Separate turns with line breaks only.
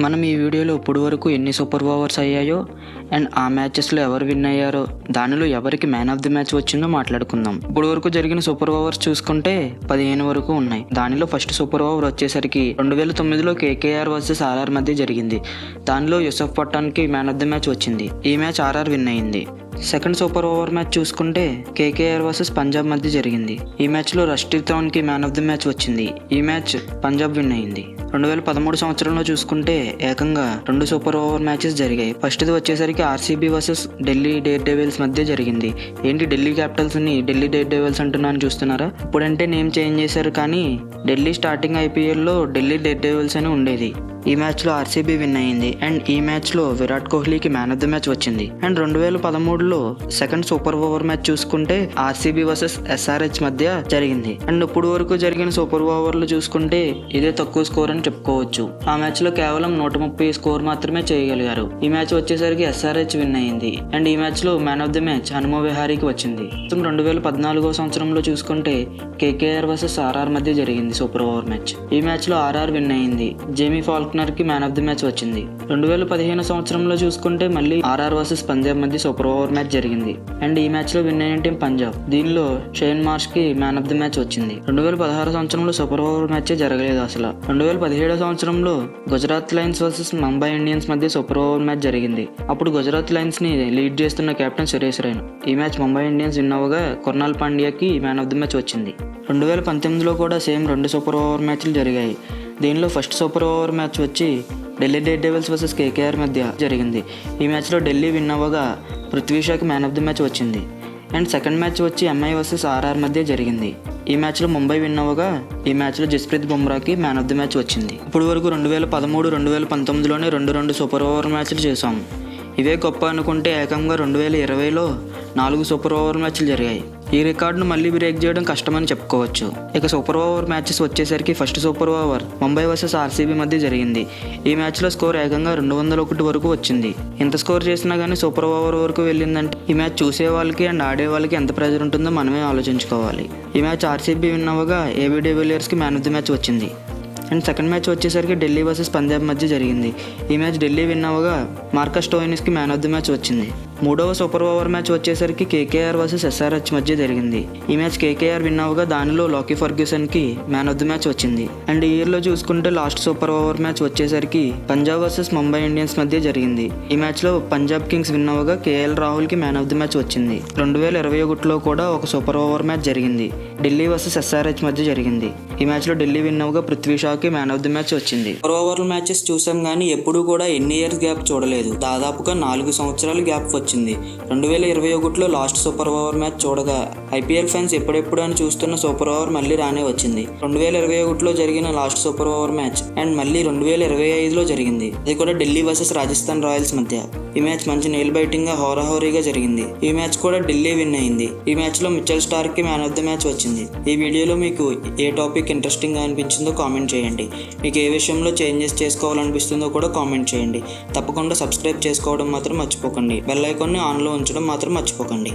మనం ఈ వీడియోలో ఇప్పుడు వరకు ఎన్ని సూపర్ ఓవర్స్ అయ్యాయో అండ్ ఆ మ్యాచెస్లో ఎవరు విన్ అయ్యారో దానిలో ఎవరికి మ్యాన్ ఆఫ్ ది మ్యాచ్ వచ్చిందో మాట్లాడుకుందాం. ఇప్పుడు వరకు జరిగిన సూపర్ ఓవర్స్ చూసుకుంటే పదిహేను వరకు ఉన్నాయి. దానిలో ఫస్ట్ సూపర్ ఓవర్ వచ్చేసరికి రెండు వేల తొమ్మిదిలో కేకేఆర్ వర్సెస్ ఆర్ఆర్ మధ్య జరిగింది. దానిలో యూసఫ్ పఠాన్కి మ్యాన్ ఆఫ్ ది మ్యాచ్ వచ్చింది. ఈ మ్యాచ్ ఆర్ఆర్ విన్ అయింది సెకండ్ సూపర్ ఓవర్ మ్యాచ్ చూసుకుంటే కేకేఆర్ వర్సెస్ పంజాబ్ మధ్య జరిగింది. ఈ మ్యాచ్లో రష్టీర్కి మ్యాన్ ఆఫ్ ది మ్యాచ్ వచ్చింది. ఈ మ్యాచ్ పంజాబ్ విన్ అయింది. రెండు వేల పదమూడు సంవత్సరంలో చూసుకుంటే ఏకంగా రెండు సూపర్ ఓవర్ మ్యాచెస్ జరిగాయి. ఫస్ట్ది వచ్చేసరికి RCB versus Delhi dare devils మధ్య జరిగింది. ఏంటి ఢిల్లీ క్యాపిటల్స్ని ఢిల్లీ డేర్ డెవిల్స్ అంటున్నాను చూస్తున్నారా? ఇప్పుడంటే నేమ్ చేంజ్ చేశారు కానీ ఢిల్లీ స్టార్టింగ్ ఐపీఎల్లో ఢిల్లీ డేర్ డెవిల్స్ అని ఉండేది. ఈ మ్యాచ్లో ఆర్సీబీ విన్ అయింది. అండ్ ఈ మ్యాచ్లో విరాట్ కోహ్లీకి మ్యాన్ ఆఫ్ ద మ్యాచ్ వచ్చింది. అండ్ రెండు వేల పదమూడులో సెకండ్ సూపర్ ఓవర్ మ్యాచ్ చూసుకుంటే ఆర్సీబీ వర్సెస్ ఎస్ఆర్హెచ్ మధ్య జరిగింది. అండ్ ఇప్పుడు వరకు జరిగిన సూపర్ ఓవర్లు చూసుకుంటే ఇదే తక్కువ స్కోర్ అని చెప్పుకోవచ్చు. ఆ మ్యాచ్లో కేవలం నూట ముప్పై స్కోర్ మాత్రమే చేయగలిగారు. ఈ మ్యాచ్ వచ్చేసరికి ఎస్ఆర్హెచ్ విన్ అయింది. అండ్ ఈ మ్యాచ్లో man of the match Hanuma విహారీకి వచ్చింది. రెండు వేల పద్నాలుగో సంవత్సరంలో చూసుకుంటే కేకేఆర్ వర్సెస్ ఆర్ఆర్ మధ్య జరిగింది సూపర్ ఓవర్ మ్యాచ్ ఈ మ్యాచ్లో ఆర్ఆర్ విన్ అయింది. జేమీ ఫాల్క్ కి మ్యాన్ ఆఫ్ ది మ్యాచ్ వచ్చింది. రెండు వేల పదిహేను సంవత్సరంలో చూసుకుంటే మళ్ళీ ఆర్ఆర్ వర్సెస్ పంజాబ్ మధ్య సూపర్ ఓవర్ మ్యాచ్ జరిగింది. అండ్ ఈ మ్యాచ్లో విన్ అయిన టీం పంజాబ్. దీనిలో షేన్ మార్ష్కి మ్యాన్ ఆఫ్ ది మ్యాచ్ వచ్చింది. రెండు వేల పదహారు సంవత్సరంలో సూపర్ ఓవర్ మ్యాచ్ జరగలేదు అసలు. రెండు వేల పదిహేడు సంవత్సరంలో Gujarat Lions versus Mumbai Indians మధ్య సూపర్ ఓవర్ మ్యాచ్ జరిగింది. అప్పుడు గుజరాత్ లయన్స్ని లీడ్ చేస్తున్న కెప్టెన్ సురేష్ రైనా ఈ మ్యాచ్ ముంబై ఇండియన్స్ విన్ అవ్వగా కొర్నాల్ పాండ్యాకి మ్యాన్ ఆఫ్ ది మ్యాచ్ వచ్చింది. రెండు వేల పంతొమ్మిదిలో కూడా సేమ్ రెండు సూపర్ ఓవర్ మ్యాచ్లు జరిగాయి. దీనిలో ఫస్ట్ సూపర్ ఓవర్ మ్యాచ్ వచ్చి Delhi Daredevils versus KKR మధ్య జరిగింది. ఈ మ్యాచ్లో ఢిల్లీ విన్ అవ్వగా పృథ్వీషాకి మ్యాన్ ఆఫ్ ది మ్యాచ్ వచ్చింది. అండ్ సెకండ్ మ్యాచ్ వచ్చి ఎంఐ వర్సెస్ ఆర్ఆర్ మధ్య జరిగింది. ఈ మ్యాచ్లో ముంబై విన్ అవ్వగా ఈ మ్యాచ్లో జస్ప్రీత్ బుమ్రాకి మ్యాన్ ఆఫ్ ది మ్యాచ్ వచ్చింది. ఇప్పుడు వరకు రెండు వేల పదమూడు రెండు వేల పంతొమ్మిదిలోనే రెండు రెండు సూపర్ ఓవర్ మ్యాచ్లు చేశాం. ఇవే గొప్ప అనుకుంటే ఏకంగా రెండు వేల ఇరవైలో నాలుగు సూపర్ ఓవర్ మ్యాచ్లు జరిగాయి. ఈ రికార్డును మళ్ళీ బ్రేక్ చేయడం కష్టమని చెప్పుకోవచ్చు. ఇక సూపర్ ఓవర్ మ్యాచెస్ వచ్చేసరికి first super over Mumbai versus RCB మధ్య జరిగింది. ఈ మ్యాచ్లో స్కోర్ ఏకంగా రెండు వందల ఒకటి వరకు వచ్చింది. ఎంత స్కోర్ చేసినా కానీ సూపర్ ఓవర్ వరకు వెళ్ళిందంటే ఈ మ్యాచ్ చూసే వాళ్ళకి అండ్ ఆడే వాళ్ళకి ఎంత ప్రెజర్ ఉంటుందో మనమే ఆలోచించుకోవాలి. ఈ మ్యాచ్ ఆర్సీబీ విన్ అవ్వగా ఏబీ డివిలియర్స్కి మ్యాన్ ఆఫ్ ది మ్యాచ్ వచ్చింది. అండ్ సెకండ్ మ్యాచ్ వచ్చేసరికి ఢిల్లీ వర్సెస్ పంజాబ్ మధ్య జరిగింది. ఈ మ్యాచ్ ఢిల్లీ విన్ అవ్వగా మార్కస్ టోయినిస్కి మ్యాన్ ఆఫ్ ది మ్యాచ్ వచ్చింది. మూడవ సూపర్ ఓవర్ మ్యాచ్ వచ్చేసరికి కేకేఆర్ వర్సెస్ ఎస్ఆర్హెచ్ మధ్య జరిగింది. ఈ మ్యాచ్ కేకేఆర్ విన్ అవగా దానిలో లాకీ ఫర్గ్యూసన్కి మ్యాన్ ఆఫ్ ది మ్యాచ్ వచ్చింది. అండ్ ఈ ఇయర్లో చూసుకుంటే లాస్ట్ సూపర్ ఓవర్ మ్యాచ్ వచ్చేసరికి పంజాబ్ వర్సెస్ ముంబై ఇండియన్స్ మధ్య జరిగింది. ఈ మ్యాచ్లో పంజాబ్ కింగ్స్ విన్ అవగా కేఎల్ రాహుల్కి మ్యాన్ ఆఫ్ ది మ్యాచ్ వచ్చింది. రెండు వేల ఇరవై ఒకటిలో కూడా ఒక సూపర్ ఓవర్ మ్యాచ్ జరిగింది. ఢిల్లీ వర్సెస్ ఎస్ఆర్హెచ్ మధ్య జరిగింది. ఈ మ్యాచ్లో ఢిల్లీ విన్ అవగా పృథ్వీ షాకి మ్యాన్ ఆఫ్ ది మ్యాచ్ వచ్చింది. సూపర్ ఓవర్ మ్యాచెస్ చూసాం కానీ ఎప్పుడూ కూడా ఎన్ని ఇయర్స్ గ్యాప్ చూడలేదు. దాదాపుగా నాలుగు సంవత్సరాలు గ్యాప్ వచ్చింది. రెండు వేల ఇరవై ఒకటిలో లాస్ట్ సూపర్ ఓవర్ మ్యాచ్ చూడగా ఐపీఎల్ ఫ్యాన్స్ ఎప్పుడెప్పుడు అని చూస్తున్న సూపర్ ఓవర్ మళ్ళీ రానే వచ్చింది. రెండు వేల ఇరవై ఒకటిలో జరిగిన last super over match and మళ్ళీ రెండు వేల ఇరవై ఐదులో జరిగింది. అది కూడా ఢిల్లీ వర్సెస్ రాజస్థాన్ రాయల్స్ మధ్య. ఈ మ్యాచ్ మంచి నెయిల్ బైటింగ్గా హోరాహోరీగా జరిగింది. ఈ మ్యాచ్ కూడా ఢిల్లీ విన్ అయింది. ఈ మ్యాచ్లో మిచెల్ స్టార్కి మ్యాన్ ఆఫ్ ద మ్యాచ్ వచ్చింది. ఈ వీడియోలో మీకు ఏ టాపిక్ ఇంట్రెస్టింగ్గా అనిపించిందో కామెంట్ చేయండి. మీకు ఏ విషయంలో చేంజెస్ చేసుకోవాలనిపిస్తుందో కూడా కామెంట్ చేయండి. తప్పకుండా సబ్స్క్రైబ్ చేసుకోవడం మాత్రం మర్చిపోకండి. బెల్ ఐకాన్ని ఆన్లో ఉంచడం మాత్రం మర్చిపోకండి.